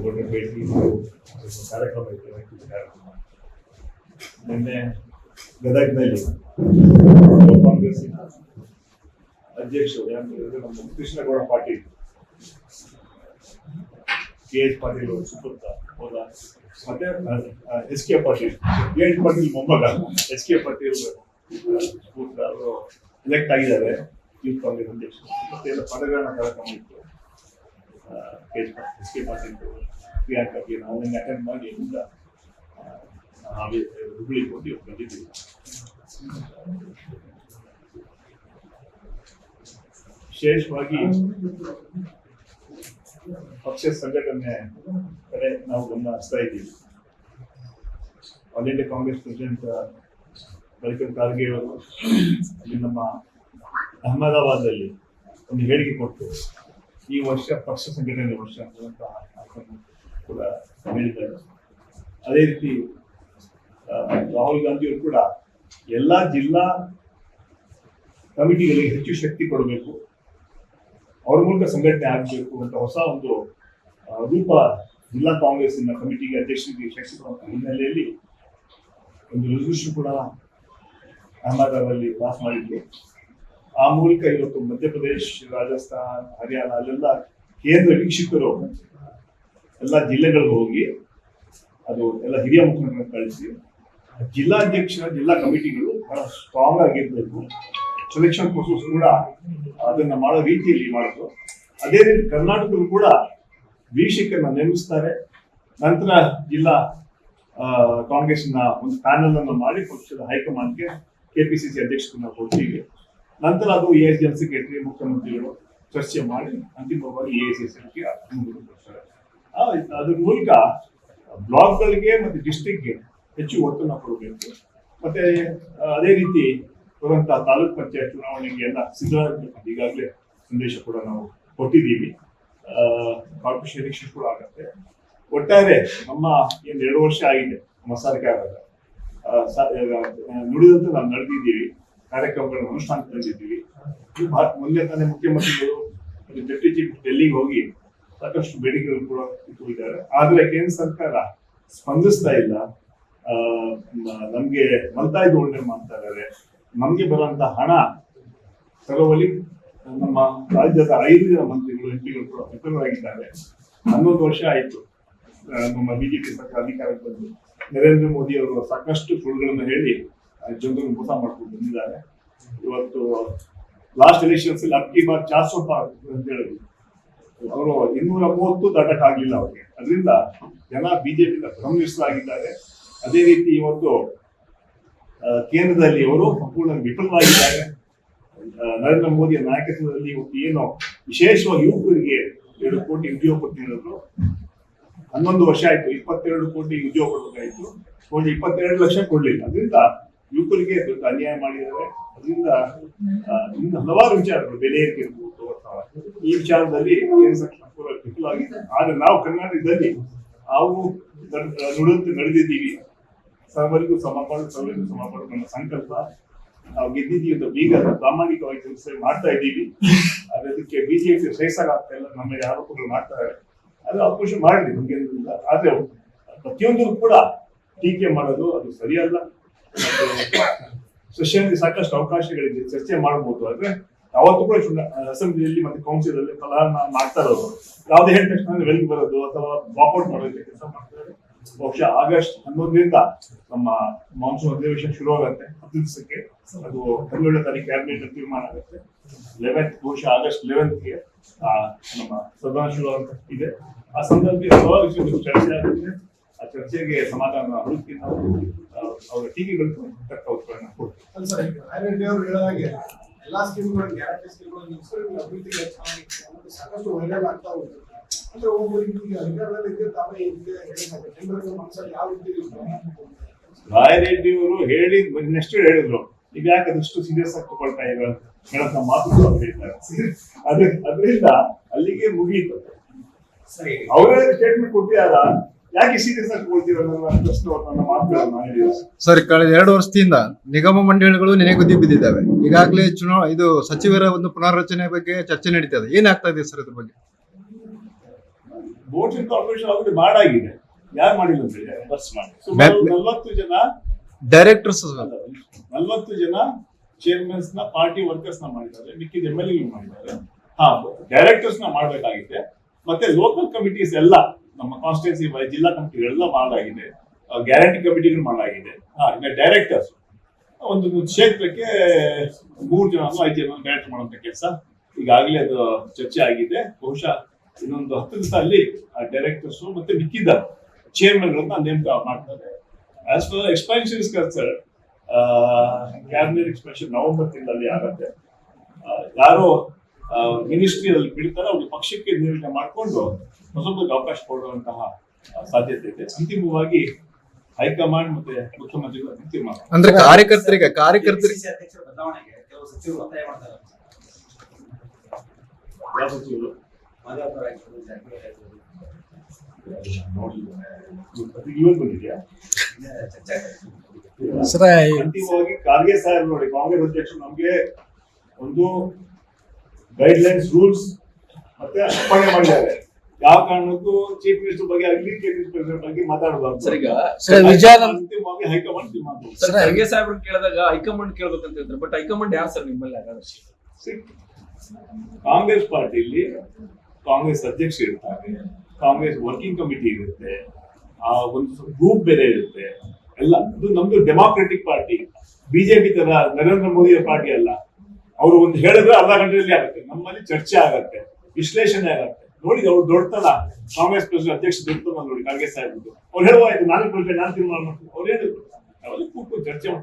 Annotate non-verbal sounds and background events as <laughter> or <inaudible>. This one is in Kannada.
ತಗೊಂಡು ಭೇಟಿ ಸ್ವಲ್ಪ ಕಾರ್ಯಕ್ರಮ ಇತ್ತು ರೈತರ ಕಾರ್ಯಕ್ರಮ ನಿನ್ನೆ ಗದಗ್ನಲ್ಲಿ ಕಾಂಗ್ರೆಸ್ಸಿನ ಅಧ್ಯಕ್ಷರು ಯಾಕಂದ್ರೆ ನಮ್ಮ ಕೃಷ್ಣಗೌಡ ಪಾಟೀಲ್ ಕೆ ಎಚ್ ಪಾಟೀಲ್ ಅವರು ಸುಪುತ್ರ ಹೋದ ಮತ್ತೆ S K Patil K H Patil ಮೊಮ್ಮಗ ಎಸ್ ಕೆ ಪಾಟೀಲ್ ಪುತ್ರ ಅವರು ಎಲೆಕ್ಟ್ ಆಗಿದ್ದಾರೆ ಯೂತ್ ಕಾಂಗ್ರೆಸ್ ಅಧ್ಯಕ್ಷರು ಮತ್ತೆ ಎಲ್ಲ ಪದಗ್ರಹಣ ಕಾರ್ಯಕ್ರಮ ಇತ್ತು K H Patil S K Patil ನಾವು ಅಟೆಂಡ್ ಮಾಡಿ ಎಲ್ಲ ನಾವೇ ಹುಬ್ಳಿ ಹೋಗಿ ಬಂದಿದ್ದೀವಿ ವಿಶೇಷವಾಗಿ ಪಕ್ಷ ಸಂಘಟನೆ ಕಡೆ ನಾವು ಗಮನ ಹರಿಸ್ತಾ ಇದ್ದೀವಿ. All India Congress president Mallikarjuna Kharge ಅವರು ಅಲ್ಲಿ ನಮ್ಮ ಅಹಮದಾಬಾದಲ್ಲಿ ಒಂದು ಹೇಳಿಕೆ ಕೊಟ್ಟು ಈ ವರ್ಷ ಪಕ್ಷ ಸಂಘಟನೆ ವರ್ಷ ಕೂಡ ಅದೇ ರೀತಿ ರಾಹುಲ್ ಗಾಂಧಿಯವರು ಕೂಡ ಎಲ್ಲ ಜಿಲ್ಲಾ ಕಮಿಟಿಗಳಿಗೆ ಹೆಚ್ಚು ಶಕ್ತಿ ಕೊಡಬೇಕು, ಅವ್ರ ಮೂಲಕ ಸಂಘಟನೆ ಆಗಬೇಕು ಅಂತ ಹೊಸ ಒಂದು ರೂಪ ಜಿಲ್ಲಾ ಕಾಂಗ್ರೆಸ್ಸಿನ ಕಮಿಟಿಗೆ ಅಧ್ಯಕ್ಷರಿಗೆ ಶಕ್ತಿ ಕೊಡುವಂತಹ ಹಿನ್ನೆಲೆಯಲ್ಲಿ ಒಂದು ರೆಸಲ್ಯೂಷನ್ ಕೂಡ ಅಹಮದಾಬಾದಲ್ಲಿ ಪಾಸ್ ಮಾಡಿದ್ರು. ಆ ಮೂಲಕ ಇವತ್ತು ಮಧ್ಯಪ್ರದೇಶ, ರಾಜಸ್ಥಾನ್, ಹರಿಯಾಣ ಅಲ್ಲೆಲ್ಲ ಕೇಂದ್ರ ವೀಕ್ಷಕರು ಎಲ್ಲ ಜಿಲ್ಲೆಗಳಿಗೆ ಹೋಗಿ ಅದು ಎಲ್ಲ ಹಿರಿಯ ಮುಖಂಡರನ್ನು ಕಳಿಸಿ ಜಿಲ್ಲಾಧ್ಯಕ್ಷರ ಜಿಲ್ಲಾ ಕಮಿಟಿಗಳು ಬಹಳ ಸ್ಟ್ರಾಂಗ್ ಆಗಿರ್ಬೇಕು. ಸೆಲೆಕ್ಷನ್ ಪ್ರೊಸೆಸ್ ಕೂಡ ಅದನ್ನ ಮಾಡೋ ರೀತಿಯಲ್ಲಿ ಮಾಡೋದು ಅದೇ ರೀತಿ ಕರ್ನಾಟಕದಲ್ಲೂ ಕೂಡ ವೀಕ್ಷಕರನ್ನ ನೇಮಿಸ್ತಾರೆ. ನಂತರ ಜಿಲ್ಲಾ ಕಾಂಗ್ರೆಸ್ನ ಒಂದು ಪ್ಯಾನಲ್ ಅನ್ನು ಮಾಡಿ ಪಕ್ಷದ ಹೈಕಮಾಂಡ್ಗೆ ಕೆಪಿಸಿಸಿ ಅಧ್ಯಕ್ಷರನ್ನ ಕೊಡ್ತೀವಿ. ನಂತರ ಅದು ಎ ಎಸ್ ಎಂ ಸೆಕ್ರೆಟರಿ ಮುಖ್ಯಮಂತ್ರಿಗಳು ಚರ್ಚೆ ಮಾಡಿ ಅಂತಿಮವಾಗಿ ಎ ಎಸ್ ಎಸ್ ಕೊಡ್ತಾರೆ. ಆ, ಅದ್ರ ಮೂಲಕ ಬ್ಲಾಕ್ಗಳಿಗೆ ಮತ್ತೆ ಡಿಸ್ಟಿಕ್ಗೆ ಹೆಚ್ಚು ಒತ್ತನ್ನು ಕೊಡಬೇಕು. ಮತ್ತೆ ಅದೇ ರೀತಿ ಬರುವಂತಹ ತಾಲೂಕ್ ಪಂಚಾಯತ್ ಚುನಾವಣೆಗೆ ಎಲ್ಲ ಸಿದ್ಧರಾಗಬೇಕು ಈಗಾಗಲೇ ಸಂದೇಶ ಕೂಡ ನಾವು ಕೊಟ್ಟಿದ್ದೀವಿ. ಕಾರ್ಪೊರೇಷನ್ ಎಲೆಕ್ಷನ್ ಕೂಡ ಆಗತ್ತೆ. ಒಟ್ಟಾರೆ ನಮ್ಮ ಏನು ಎರಡು ವರ್ಷ ಆಗಿದೆ ನಮ್ಮ ಸ- ಆ, ನುಡಿದಂತೆ ನಾವು ನಡೆದಿದ್ದೀವಿ. ಕಾರ್ಯಕ್ರಮಗಳನ್ನು ಅನುಷ್ಠಾನಕ್ಕೆ ತಂದಿದ್ದೀವಿ ಮೊನ್ನೆ ತಾನೇ ಮುಖ್ಯಮಂತ್ರಿಗಳು ಡೆಪ್ಟಿ ಚೀಫ್ ಡೆಲ್ಲಿಗೆ ಹೋಗಿ ಸಾಕಷ್ಟು ಬೇಡಿಕೆಗಳು ಕೂಡ ಇಟ್ಟಿದ್ದಾರೆ ಆದ್ರೆ ಕೇಂದ್ರ ಸರ್ಕಾರ ಸ್ಪಂದಿಸ್ತಾ ಇಲ್ಲ. ನಮ್ಗೆ ಮಲ್ತಾಯಿ ಧೋರಣೆ ಮಾಡ್ತಾ ಇದ್ದಾರೆ. ನಮ್ಗೆ ಬರುವಂತ ಹಣ ತರುವಲ್ಲಿ ನಮ್ಮ ರಾಜ್ಯದ ಐದು ಜನ ಮಂತ್ರಿಗಳು, ಎಂಪಿಗಳು ಕೂಡ ವಿಫಲರಾಗಿದ್ದಾರೆ. ಹನ್ನೊಂದು ವರ್ಷ ಆಯ್ತು ನಮ್ಮ ಬಿಜೆಪಿ ಸರ್ಕಾರ ಅಧಿಕಾರಕ್ಕೆ ಬಂದು. ನರೇಂದ್ರ ಮೋದಿ ಅವರು ಸಾಕಷ್ಟು ಸುಳ್ಳುಗಳನ್ನು ಹೇಳಿ ಜನರನ್ನು ಮೋಸ ಮಾಡ್ಕೊಂಡು ಬಂದಿದ್ದಾರೆ. ಇವತ್ತು ಲಾಸ್ಟ್ ಎಲೆಕ್ಷನ್ಸ್ ಅಲ್ಲಿ ಅಕ್ಕಿ ಬಾರ್ ಜಾಸ್ತಿ ಅಂತ ಹೇಳಿದ್ರು. ಅವರು ಇನ್ನೂರ ಮೂವತ್ತು ದಾಟಕ್ಕಾಗ್ಲಿಲ್ಲ ಅವ್ರಿಗೆ. ಅದರಿಂದ ಜನ ಬಿಜೆಪಿಯಿಂದ ಭ್ರಮಿಸಲಾಗಿದ್ದಾರೆ ಅದೇ ರೀತಿ ಇವತ್ತು ಕೇಂದ್ರದಲ್ಲಿ ಅವರು ಸಂಪೂರ್ಣ ವಿಫಲವಾಗಿದ್ದಾರೆ ನರೇಂದ್ರ ಮೋದಿಯ ನಾಯಕತ್ವದಲ್ಲಿ ಇವತ್ತು ಏನು ವಿಶೇಷವಾಗಿ ಯುವಕರಿಗೆ ಎರಡು ಕೋಟಿ ಉದ್ಯೋಗ ಕೊಟ್ಟಿರೋದು. ಹನ್ನೊಂದು ವರ್ಷ ಆಯ್ತು. ಇಪ್ಪತ್ತೆರಡು ಕೋಟಿ ಉದ್ಯೋಗ ಕೊಡಬೇಕಾಯ್ತು. ಒಂದು ಇಪ್ಪತ್ತೆರಡು ಲಕ್ಷ ಕೊಡ್ಲಿಲ್ಲ. ಅದರಿಂದ ಯುವಕರಿಗೆ ದೊಡ್ಡ ಅನ್ಯಾಯ ಮಾಡಿದ್ದಾರೆ. ಅದರಿಂದ ಇನ್ನು ಹಲವಾರು ವಿಚಾರಗಳು ಬೆಲೆ ಏರಿಕೆ ಈ ವಿಚಾರದಲ್ಲಿ ಕೇಂದ್ರ ಸರ್ಕಾರ ಪೂರ ಆದ್ರೆ ನಾವು ಕರ್ನಾಟಕದಲ್ಲಿ ನಾವು ನಡ್- ನುಡಿದಂತೆ ನಡೆದಿದ್ದೀವಿ. ಸರ್ವರಿಗೂ ಸಮಪಾಲು ಸರ್ವರಿಗೂ ಸಮಪಾಲು ನಮ್ಮ ಸಂಕಲ್ಪ ನಾವು ಗೆದ್ದಿದ್ದೀವಿ ಅಂತ ಬೀಗ ಪ್ರಾಮಾಣಿಕವಾಗಿ ಕೆಲಸ ಮಾಡ್ತಾ ಇದ್ದೀವಿ. ಅದಕ್ಕೆ ಬಿಜೆಪಿ ಸಹಿಸಲಾಗ್ತಾ ಇಲ್ಲ ನಮ್ಮ ಆರೋಪಗಳು ಮಾಡ್ತಾರೆ ಅದು ಅವಕಾಶ ಮಾಡಲಿ ನಮ್ಗೆ. ಆದ್ರೆ ಪ್ರತಿಯೊಂದು ಕೂಡ ಟೀಕೆ ಮಾಡೋದು ಅದು ಸರಿಯಲ್ಲ. <coughs> ಸೆಷನ್ಗೆ ಸಾಕಷ್ಟು ಅವಕಾಶಗಳಿದೆ. ಚರ್ಚೆ ಮಾಡಬಹುದು ಆದ್ರೆ ಯಾವತ್ತೂ ಕೂಡ ಅಸೆಂಬ್ಲಿಯಲ್ಲಿ ಮತ್ತೆ ಕೌನ್ಸಿಲ್ ಅಲ್ಲಿ ಫಲನ ಮಾಡ್ತಾ ಇರೋದು. ಯಾವ್ದು ಹೇಳಿದ ತಕ್ಷಣ ವೆಲ್ಗೆ ಬರೋದು ಅಥವಾ ವಾಕೌಟ್ ಮಾಡೋದಕ್ಕೆ ಕೆಲಸ ಮಾಡ್ತಾರೆ ಬಹುಶಃ ಆಗಸ್ಟ್ ಹನ್ನೊಂದರಿಂದ ನಮ್ಮ ಮಾನ್ಸೂನ್ ಅಧಿವೇಶನ ಶುರು ಆಗುತ್ತೆ ಹತ್ತು ದಿವಸಕ್ಕೆ. ಅದು ಹನ್ನೆರಡನೇ ತಾರೀಕು ಕ್ಯಾಬಿನೆಟ್ ತೀರ್ಮಾನ ಆಗುತ್ತೆ. ಲೆವೆಂತ್ ಬಹುಶಃ ಆಗಸ್ಟ್ ಲೆವೆಂತ್ಗೆ ನಮ್ಮ ಸದನ ಶುರು ಇದೆ. ಆ ಸಂದರ್ಭದಲ್ಲಿ ಹಲವಾರು ವಿಷಯಗಳು ಚರ್ಚೆ ಆಗುತ್ತೆ. ಚರ್ಚೆಗೆ ಸಮಾಧಾನ ಹುಡುಕಿ ನಾವು ಅವರ ಟಿವಿಗಳು ತಕ್ಕ ಉತ್ತರವನ್ನು ಕೊಡ್ತೀವಿ ಅಲ್ಲ ಸರ್ ಈಗ ಅವರು ಹೇಳಿದ ಹಾಗೆ ಎಲ್ಲಾ ಸ್ಕೀಮ್ಗಳು ಗ್ಯಾರಂಟಿ ಸ್ಕೀಮ್ಗಳು ನೀವು ಮತ್ತೆ ಸಾಕಷ್ಟು ವೈರಲ್ ಆಗ್ತಾ ಹೋಗುತ್ತೆ ಅಂದ್ರೆ ಒಬ್ಬರಿಗೆ ಅಧಿಕಾರದಲ್ಲಿ ಇದ್ದರೆ ತಾವೇ ಇದೆ ಹೇಳಿದ್ದಾರೆ ಜನರ ಮನಸ್ಸಲ್ಲಿ ಯಾವ ರೀತಿ ರಾಯರೆಡ್ಡಿ ಅವರು ಹೇಳಿ ನೆಕ್ಸ್ಟ್ ಹೇಳಿದ್ರು. ಈಗ ಯಾಕೆ ಅದಷ್ಟು ಸೀರಿಯಸ್ ಆಗಿ ತಗೊಳ್ತಾ ಇಲ್ಲ ಹೇಳಂತ ಮಾತುಗಳು ಅವ್ರು ಹೇಳಿದ್ದಾರೆ ಅದ್ರ ಅದರಿಂದ ಅಲ್ಲಿಗೆ ಮುಗಿಯಿತು ಸರಿ. ಅವರೇ ಸ್ಟೇಟ್ಮೆಂಟ್ ಕೊಟ್ಟಿದಾರ ಯಾಕೆ ಸೀರಿಯಸ್ ಆಗಿ ಸರ್ ಕಳೆದ ಎರಡು ವರ್ಷದಿಂದ ನಿಗಮ ಮಂಡಳಿಗಳು ನೆನೆಗುದ್ದಿ ಬಿದ್ದಿದ್ದಾವೆ. ಈಗಾಗಲೇ ಚುನಾವ ಇದು ಸಚಿವರ ಒಂದು ಪುನರ್ರಚನೆ ಬಗ್ಗೆ ಚರ್ಚೆ ನಡೀತಾ ಇದೆ ಏನಾಗ್ತಾ ಇದೆ ಸರ್ ಇದ್ರ ಬಗ್ಗೆ? ಬೋರ್ಡ್ ಕಾರ್ಪೊರೇಷನ್ ಮಾಡಾಗಿದೆ. ಯಾರು ಮಾಡಿಲ್ಲ ಅಂತ ಹೇಳಿದ್ದಾರೆ ಸುಮಾರು ನಲವತ್ತು ಜನ ಡೈರೆಕ್ಟರ್ಸ್ ನಲವತ್ತು ಜನ ಚೇರ್ಮನ್ಸ್ನ ಪಾರ್ಟಿ ವರ್ಕರ್ಸ್ನ ಮಾಡಿದ್ದಾರೆ ಮಿಕ್ಕಿದ ಎಂ ಎಲ್ ಮಾಡಿದ್ದಾರೆ. ಹಾ ಡೈರೆಕ್ಟರ್ಸ್ನ ಮಾಡಬೇಕಾಗಿದೆ. ಮತ್ತೆ ಲೋಕಲ್ ಕಮಿಟೀಸ್ ಎಲ್ಲ ನಮ್ಮ ಕಾನ್ಸ್ಟಿಟ್ಯೂನ್ಸಿ ಜಿಲ್ಲಾ ಕಮಿಟಿಗಳೆಲ್ಲ ಮಾಡಲಾಗಿದೆ. ಗ್ಯಾರಂಟಿ ಕಮಿಟಿಗಳು ಮಾಡಲಾಗಿದೆ. ಡೈರೆಕ್ಟರ್ಸ್ ಒಂದು ಕ್ಷೇತ್ರಕ್ಕೆ ಮೂರು ಜನ ಐದು ಜನ ಡೈರೆಕ್ಟ್ ಮಾಡುವಂತ ಕೆಲಸ. ಈಗಾಗಲೇ ಅದು ಚರ್ಚೆ ಆಗಿದೆ. ಬಹುಶಃ ಇನ್ನೊಂದು ಹತ್ತು ದಿವಸ ಅಲ್ಲಿ ಆ ಡೈರೆಕ್ಟರ್ಸ್ ಮತ್ತೆ ಮಿಕ್ಕಿದ ಚೇರ್ಮನ್ಗಳನ್ನ ನೇಮಕ ಮಾಡ್ತಾರೆ. As for expansion is cabinet expansion November ತಿಂಗಳಲ್ಲಿ ಆಗುತ್ತೆ. ಯಾರೋ ಯಾರು ಮಿನಿಸ್ಟ್ರಿಯಲ್ಲಿ ಬಿಡ್ತಾರೆ ಅವ್ರಿಗೆ ಪಕ್ಷಕ್ಕೆ ನಿರ್ಣಯ ಮಾಡಿಕೊಂಡು ಹೊಸಬರಿಗೆ ಅವಕಾಶ ಕೊಡುವಂತಹ ಸಾಧ್ಯತೆ ಇದೆ. ಅಂತಿಮವಾಗಿ ಹೈಕಮಾಂಡ್ ಮತ್ತೆ ಮುಖ್ಯಮಂತ್ರಿಗಳು ಅಂತಿಮ ಅಂದ್ರೆ ಕಾರ್ಯಕರ್ತರಿಗೆ ಕಾರ್ಯಕರ್ತರಿಗೆ ಬದಲಾವಣೆಗೆ ಕೆಲವು ಸಚಿವರು ಒತ್ತಾಯ ಮಾಡ್ತಾರೆ. ಯಾವ ಸಚಿವರು. ಅಂತಿಮವಾಗಿ ಖಾರ್ಗೆ ಸಾಹೇಬ್ ನೋಡಿ ಕಾಂಗ್ರೆಸ್ ಅಧ್ಯಕ್ಷರು ನಮಗೆ ಒಂದು ಗೈಡ್ ಲೈನ್ಸ್ ರೂಲ್ಸ್ ಮತ್ತೆ ಅಪ್ಪಣೆ ಮಾಡಿದ್ದಾರೆ. ಯಾವ ಕಾರಣಕ್ಕೂ ಚೀಫ್ ಮಿನಿಸ್ಟರ್ ಬಗ್ಗೆ ಆಗಲಿ ಚೀಫ್ ಮಿನಿಸ್ಟರ್ ಬಗ್ಗೆ ಮಾತಾಡಬಾರ್ದು ಸರ್ ಈಗ ಅಂತಿಮವಾಗಿ ಹೈಕಮಾಂಡ್. ಸರ್ ಖರ್ಗೆ ಸಾಹೇಬ್ರು ಕೇಳಿದಾಗ ಹೈಕಮಾಂಡ್ ಕೇಳ್ಬೇಕಂತ ಹೇಳ್ತಾರೆ ಬಟ್ ಹೈಕಮಾಂಡ್ ಯಾರು ಸರ್ ನಿಮ್ಮಲ್ಲಿ ಹಾಗಾದ್ರೆ ಸಿಕ್ತು. ಕಾಂಗ್ರೆಸ್ ಪಾರ್ಟಿಯಲ್ಲಿ ಕಾಂಗ್ರೆಸ್ ಅಧ್ಯಕ್ಷ ಇರ್ತಾರೆ ಕಾಂಗ್ರೆಸ್ ವರ್ಕಿಂಗ್ ಕಮಿಟಿ ಇರುತ್ತೆ ಆ ಒಂದು ಗ್ರೂಪ್ ಬೇರೆ ಇರುತ್ತೆ ಎಲ್ಲ ಇದು ನಮ್ದು ಡೆಮಾಕ್ರೆಟಿಕ್ ಪಾರ್ಟಿ ಬಿಜೆಪಿ ತರ ನರೇಂದ್ರ ಮೋದಿಯ ಪಾರ್ಟಿ ಅಲ್ಲ ಅವರು ಒಂದು ಹೇಳಿದ್ರೆ ಅರ್ಧ ಗಂಟೆಯಲ್ಲಿ ಆಗುತ್ತೆ ನಮ್ಮಲ್ಲಿ ಚರ್ಚೆ ಆಗತ್ತೆ ವಿಶ್ಲೇಷಣೆ ಆಗತ್ತೆ ನೋಡಿ, ಅವ್ರು ದೊಡ್ಡತನ. ಕಾಂಗ್ರೆಸ್ ಪಕ್ಷದ ಅಧ್ಯಕ್ಷ ದೊಡ್ಡತನ ನೋಡಿ, ಖರ್ಗೆ ಸಾಹೇಬ್ ಅವ್ರು ಹೇಳುವ ಆಯ್ತು ನಾನು ಕೊಡ್ತೇನೆ ನಾನು ತೀರ್ಮಾನ ಮಾಡ್ತೀನಿ. ಅವ್ರು ಹೇಳಿದ್ರು. ಅವೆಲ್ಲ ಕೂತ್ಕೊಂಡು ಚರ್ಚೆ ಮಾಡ್ತೀವಿ